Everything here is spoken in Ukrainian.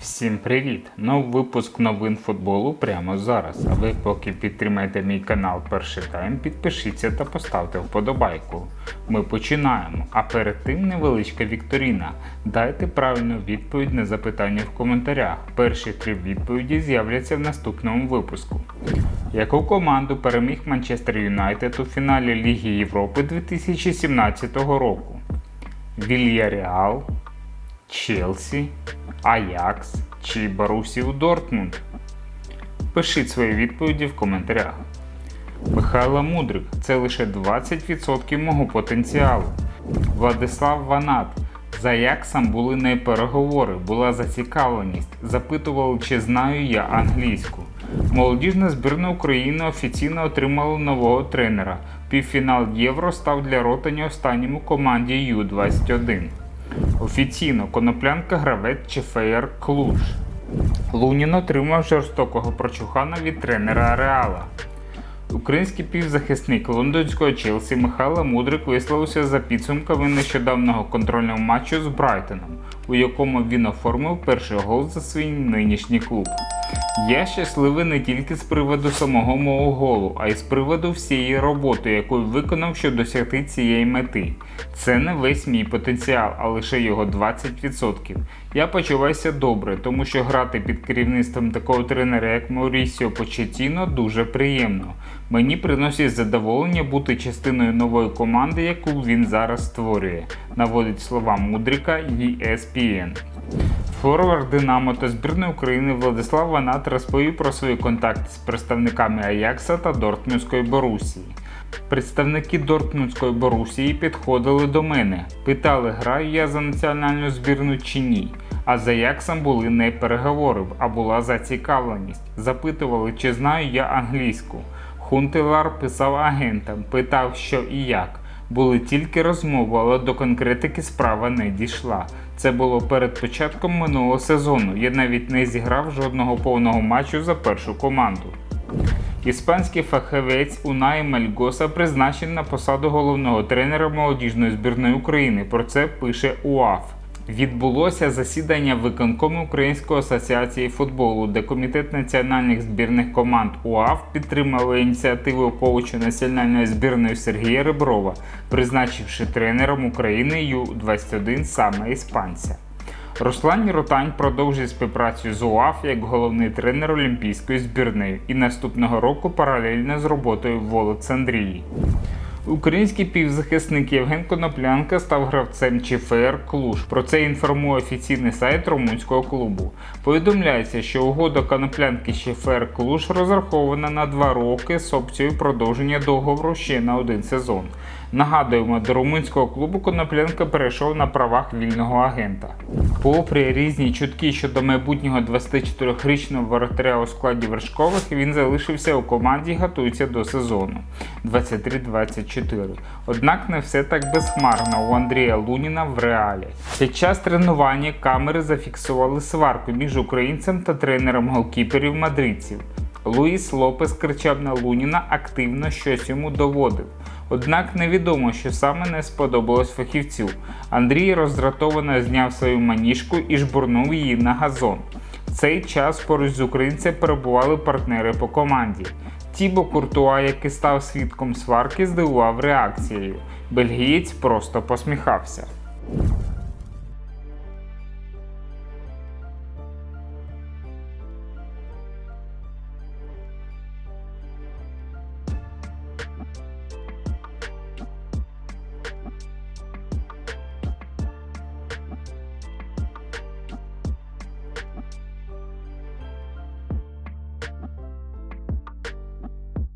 Всім привіт! Новий випуск новин футболу прямо зараз. А ви поки підтримаєте мій канал Перший тайм, підпишіться та поставте вподобайку. Ми починаємо. А перед тим невеличка вікторіна. Дайте правильну відповідь на запитання в коментарях. Перші три відповіді з'являться в наступному випуску. Яку команду переміг Манчестер Юнайтед у фіналі Ліги Європи 2017 року? Вільяреал, Челсі, Аякс чи Борусію Дортмунд? Пишіть свої відповіді в коментарях. Михайло Мудрик це лише 20% мого потенціалу. Владислав Ванат. За Аяксом були не переговори, була зацікавленість. Запитували, чи знаю я англійську. Молодіжна збірна України офіційно отримала нового тренера. Півфінал Євро став для Ротані останнім у команді Ю-21. Офіційно коноплянка гравець ЧФР Клуж. Лунін отримав жорстокого прочухана від тренера Реала. Український півзахисник лондонського Челсі Михайло Мудрик висловився за підсумками нещодавнього контрольного матчу з Брайтоном, у якому він оформив перший гол за свій нинішній клуб. Я щасливий не тільки з приводу самого мого голу, а й з приводу всієї роботи, яку виконав, щоб досягти цієї мети. Це не весь мій потенціал, а лише його 20%. Я почуваюся добре, тому що грати під керівництвом такого тренера, як Маурісіо Почетіно, дуже приємно. Мені приносить задоволення бути частиною нової команди, яку він зараз створює, наводить слова Мудрика ESPN. Форвард Динамо та збірної України Владислав Ванат розповів про свої контакти з представниками Аякса та Дортмундської Борусії. Представники Дортмундської Борусії підходили до мене, питали, граю я за національну збірну чи ні. А з Аяксом були не переговори, а була зацікавленість. Запитували, чи знаю я англійську. Хунтелар писав агентам, питав, що і як. Були тільки розмови, але до конкретики справа не дійшла. Це було перед початком минулого сезону. Я навіть не зіграв жодного повного матчу за першу команду. Іспанський фахівець Унай Мальгоса призначений на посаду головного тренера молодіжної збірної України. Про це пише УАФ. Відбулося засідання виконкому Української асоціації футболу, де комітет національних збірних команд УАФ підтримав ініціативу коуча національної збірної Сергія Реброва, призначивши тренером України Ю-21 саме іспанця. Руслан Ротань продовжує співпрацю з УАФ як головний тренер Олімпійської збірної і наступного року паралельно з роботою в Олександрії. Український півзахисник Євген Коноплянка став гравцем ЧФР Клуж. Про це інформує офіційний сайт румунського клубу. Повідомляється, що угода Коноплянки з ЧФР Клуж розрахована на два роки з опцією продовження договору ще на один сезон. Нагадуємо, до румунського клубу Коноплянка перейшов на правах вільного агента. Попри різні чутки щодо майбутнього 24-річного воротаря у складі вершкових, він залишився у команді і готується до сезону 23-24. Однак не все так безхмарно у Андрія Луніна в реалі. Під час тренування камери зафіксували сварку між українцем та тренером голкіперів мадридців. Луїс Лопес кричав на Луніна, активно щось йому доводив. Однак невідомо, що саме не сподобалось фахівцю. Андрій роздратовано зняв свою маніжку і жбурнув її на газон. В цей час поруч з українцем перебували партнери по команді. Тібо Куртуа, який став свідком сварки, здивував реакцією. Бельгієць просто посміхався.